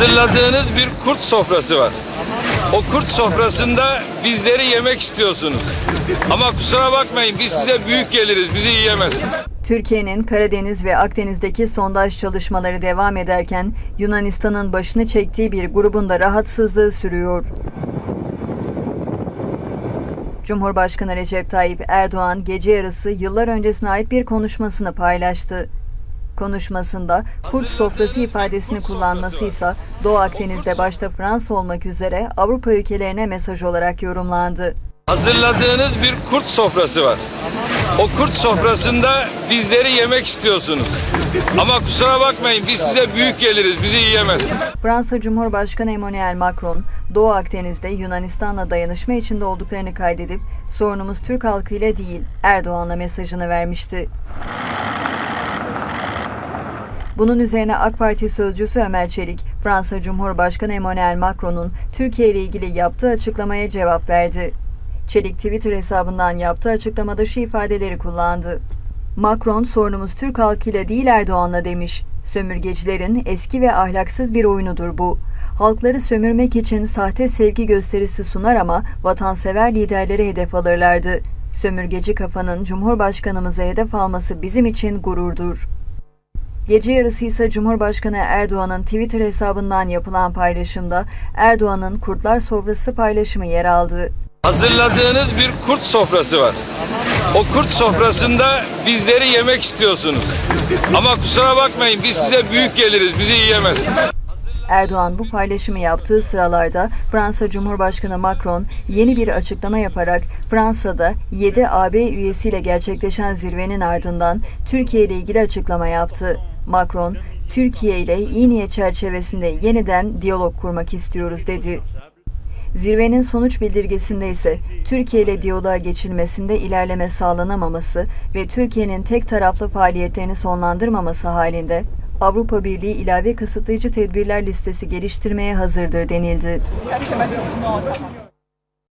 Hazırladığınız bir kurt sofrası var. O kurt sofrasında bizleri yemek istiyorsunuz. Ama kusura bakmayın biz size büyük geliriz, bizi yiyemez. Türkiye'nin Karadeniz ve Akdeniz'deki sondaj çalışmaları devam ederken Yunanistan'ın başını çektiği bir grubun da rahatsızlığı sürüyor. Cumhurbaşkanı Recep Tayyip Erdoğan gece yarısı yıllar öncesine ait bir konuşmasını paylaştı. Konuşmasında kurt sofrası ifadesini kullanmasıysa Doğu Akdeniz'de başta Fransa olmak üzere Avrupa ülkelerine mesaj olarak yorumlandı. Hazırladığınız bir kurt sofrası var. O kurt sofrasında bizleri yemek istiyorsunuz. Ama kusura bakmayın biz size büyük geliriz, bizi yiyemez. Fransa Cumhurbaşkanı Emmanuel Macron, Doğu Akdeniz'de Yunanistan'la dayanışma içinde olduklarını kaydedip sorunumuz Türk halkıyla değil Erdoğan'la mesajını vermişti. Bunun üzerine AK Parti sözcüsü Ömer Çelik, Fransa Cumhurbaşkanı Emmanuel Macron'un Türkiye ile ilgili yaptığı açıklamaya cevap verdi. Çelik Twitter hesabından yaptığı açıklamada şu ifadeleri kullandı. Macron sorunumuz Türk halkıyla değil Erdoğan'la demiş. Sömürgecilerin eski ve ahlaksız bir oyunudur bu. Halkları sömürmek için sahte sevgi gösterisi sunar ama vatansever liderleri hedef alırlardı. Sömürgeci kafanın Cumhurbaşkanımıza hedef alması bizim için gururdur. Gece yarısı ise Cumhurbaşkanı Erdoğan'ın Twitter hesabından yapılan paylaşımda Erdoğan'ın Kurtlar Sofrası paylaşımı yer aldı. Hazırladığınız bir kurt sofrası var. O kurt sofrasında bizleri yemek istiyorsunuz. Ama kusura bakmayın biz size büyük geliriz, bizi yiyemez. Erdoğan bu paylaşımı yaptığı sıralarda Fransa Cumhurbaşkanı Macron yeni bir açıklama yaparak Fransa'da 7 AB üyesiyle gerçekleşen zirvenin ardından Türkiye ile ilgili açıklama yaptı. Macron, Türkiye ile iyi niyet çerçevesinde yeniden diyalog kurmak istiyoruz dedi. Zirvenin sonuç bildirgesinde ise Türkiye ile diyaloğa geçilmesinde ilerleme sağlanamaması ve Türkiye'nin tek taraflı faaliyetlerini sonlandırmaması halinde Avrupa Birliği ilave kısıtlayıcı tedbirler listesi geliştirmeye hazırdır denildi.